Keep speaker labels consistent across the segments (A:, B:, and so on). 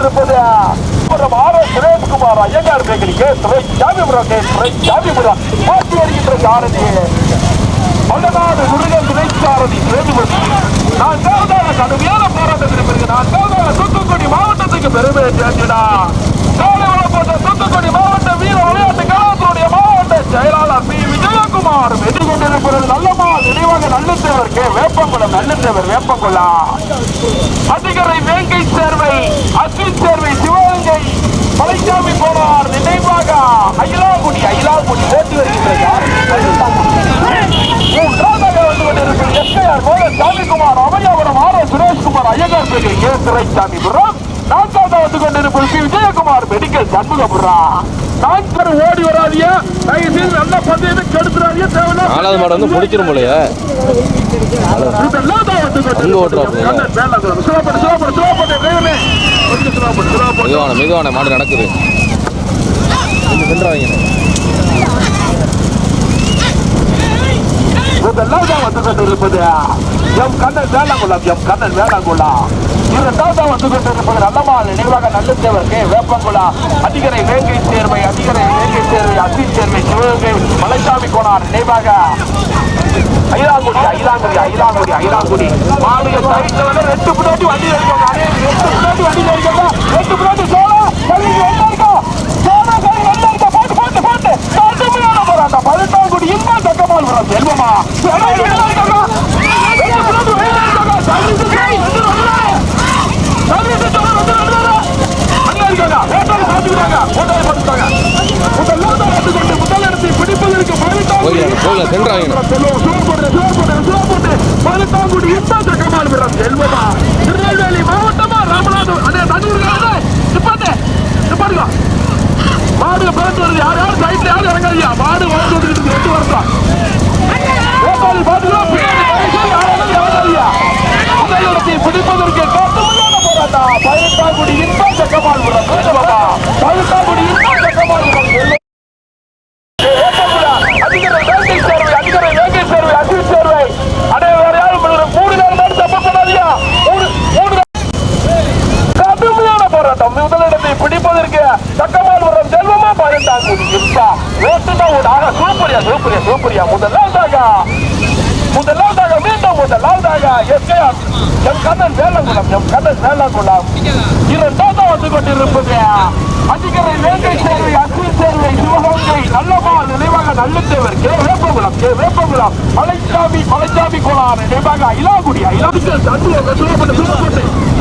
A: கொண்டிருப்பது அப்புறம் சுரேஷ்குமார் ஐயங்கார் ஜாமிபுரம் கே ஜாமிபுரம் போட்டி வருகின்ற சாரதி மல்லநாடு முருகன் துணைச்சாரதி நான் தேவதான கடுமையான போராட்டத்திற்கு பிறகு நான் தேவதான தூத்துக்குடி மாவட்டத்துக்கு பெருமை சேர்த்தினா. காலை போட்ட தூத்துக்குடி மாவட்ட வீர விளையாட்டு மாவட்ட செயலாளர் பி. விஜயகுமார் வெற்றி கொண்டிருப்பது நல்லமா நினைவாக நல்லத்தேவர் கே. வேப்பங்குளம் நல்லத்தேவர் வேப்பங்குளா அதிகரை வேங்கை சேர்வை அஸ்வின் சேர்வை சிவகங்கை மலைச்சாமி போனார் நினைவாக அயிலாங்குடி அயிலாங்குடி ஓட்டி வருகின்ற யார் மூன்றாவதாக வந்து கொண்டிருக்கும் எஸ்ஐஆர் கோல சாமிக்குமார் அவையாபுரம் ஆர் எஸ் சுரேஷ்குமார் ஐயங்கார் பேரு ஏ துரைசாமிபுரம் நான்காவது வந்து கொண்டிருப்பது பி விஜயகுமார் மெடிக்கல் சண்முகபுரம் நான்கர் ஓடி வராதியா. தயவு செய்து நல்ல பந்தயத்தை கெடுத்துறாதியா. தேவையில்ல
B: நாலாவது மாடு வந்து முடிச்சிடும் போலயே. அங்க ஓட்டுறாரு.
A: கண்ணன் மேல சிவப்பட்டு சிவப்பட்டு கொஞ்சம்
B: சென்றாங்க
A: இதெல்லாம் தான் வந்து கொண்டிருப்பது எம் கண்ணன் வேளாங்குளம் எம் கண்ணன் வேளாங்குளம் இரண்டாவது வந்து கொண்டிருப்பது நல்லமால் நினைவாக நல்லத்தேவர் தேவருக்கு வேப்பங்குளா அதிகரை வேங்கை சேர்வை அதிகரை வேங்கை சேர்வை அசி சேர்வை சிவகங்கை மலைசாமி கோனார் நினைவாக. ஐலாங்குடி ஐலாங்குடி ஐலாங்குடி ஐலாங்குடி மாநில ரெண்டு முன்னாடி வண்டி இருக்காங்க ரெண்டு இருக்காங்க ரெண்டு சோழா கல்வி என்ன இருக்கா சோழா கல்வி என்ன இருக்கா போட்டு போட்டு போட்டு கடுமையான போராட்டம் பதினெட்டாங்குடி இன்னும் தக்கமால் வரும் செல்வமா செல்வம் என்ன இருக்காங்க ரெண்டு முன்னாடி வெயில இருக்காங்க சர்வீஸ் வந்து வரல சர்வீஸ் வந்து வரல அங்க இருக்காங்க ஓட்டரை சாப்பிட்டுக்கிறாங்க ஓட்டரை போட்டுட்டாங்க முதல்ல வந்து கொண்டு முதல் இடத்தை பிடிப்பதற்கு பதினெட்டாங்குடி
B: போயிடலாம் போயிடலாம் சென்றாங்க
A: செல்வமா திருநெல்வேலி மாவட்டமா ராமநாதபுரம். அதே தண்ணூர் நிப்பாட்டு. நிப்பாட்டுங்க மாடு பிறந்து வருது. யார் யார்? சைட்ல யாரும் இறங்காதியா மாடு வந்து வந்துட்டு எட்டு வருஷம். ஓட்டாளி பாத்துக்கோ பிடிப்பதற்கு கடுமையான போராட்டம். பதினெட்டாம் கோடி இன்பம் சக்கமால்புரம் செல்வமா பதினெட்டாம் கோடி இன்பம் சக்கமால்புரம் செல்வம் அதிகார வேங்கை சேர்வை அதிகார வேங்கை சேர்வை அசில் சேர்வை அடே வேற யாரும் பண்ணல. மூணு நாள் மாடு தப்பு பண்ணாதியா மூணு மூணு நாள் கடுமையான போராட்டம் முதலிடத்தை பிடிப்பதற்கு தக்கமால் வரும் செல்வமா பதினெட்டாம் கோடி இப்பா ஓட்டுதான் ஒரு ஆக சூப்பரியா சூப்பரியா சூப்பரியா முதலாவதாக முதலாவதாக மீண்டும் முதலாவதாக SKR M Kannan Velankulam M Kannan Velankulam. இரண்டாவது வந்து கொண்டிருப்பது அதிகரை வேங்கை சேர்வை அஸ்வின் சேர்வை சிவகங்கை நல்லமால் நினைவாக நல்லத்தேவர் கே. வேப்பகுளம் கே. வேப்பகுளம் மலைச்சாமி மலைச்சாமி கோளாறு நினைவாக இலாகுடி இலாகுடி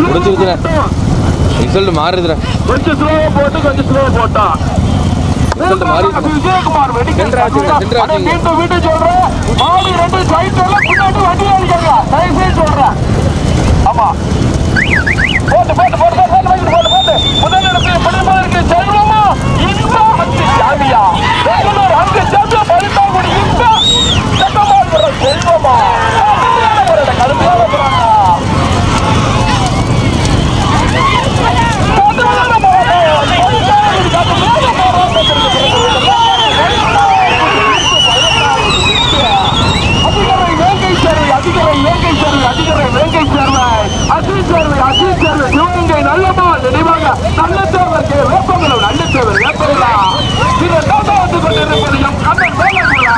B: முடிஞ்சிருச்சுண்ணே. ரிசல்ட் மாறுதுடா.
A: கொஞ்சம் ஸ்லோவா போட்டு கொஞ்சம் ஸ்லோவா போட்டா.
B: ஆச்சுங்க, சென்டர்
A: அட,
B: ஆச்சுங்க.
A: மீண்டும் வீட்டு சொல்றேன். மாடு ரெண்டு சைட்ல பின்னாடி வண்டி அடிக்காங்க தயவு செய்து சொல்றேன். ஆமா. போட்டு போட்டு போட்டு போட்டு முதலிடத்தில் பிடிப்பதற்கு செல்வமா இன்பம் அஞ்சு ஜாமியா பெங்களூர் அங்கு ஜாமியா பரிதாகுடி இன்பம் சட்டமால் செல்வமா கடுமையான போராட்டம், கடுமையான போராட்டம் கடுமையான போராட்டம் கடுமையான அதிகாரை வேங்கை சேர்வை அதிகாரை வேங்கை சேர்வை அதிகாரை வேங்கை சேர்வை சேர்வை அசி சேர்வை சிவகங்கை நல்லமா நினைவாக நல்ல தேவர் கே வேப்பங்களும். நல்ல தேவர் வேப்பங்களா இதை வந்து கொண்டிருப்பது எம் கண்ணன் வேலங்களா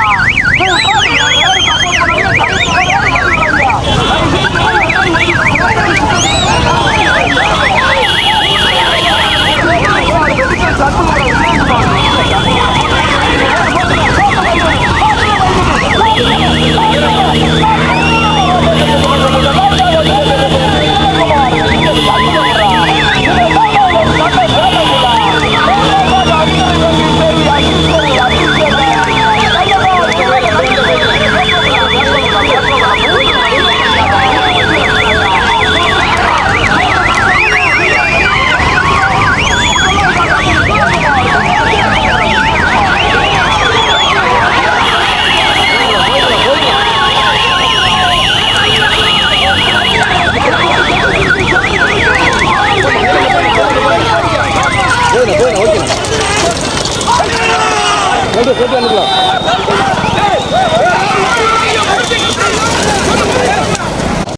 B: போட்டு அனுப்பலாம்.